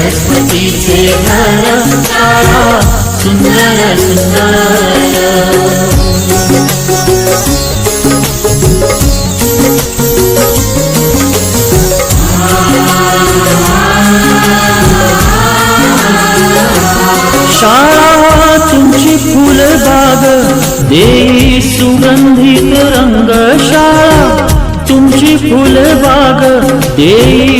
सरस्वतीचे सुंदर सुंदर शाळा तुमची फुलबाग देई सुगंधित रंग शाळा तुमची फुलबाग देई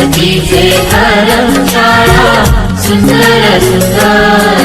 सरस्वतीचे घर शाळा सुंदर सुंदर।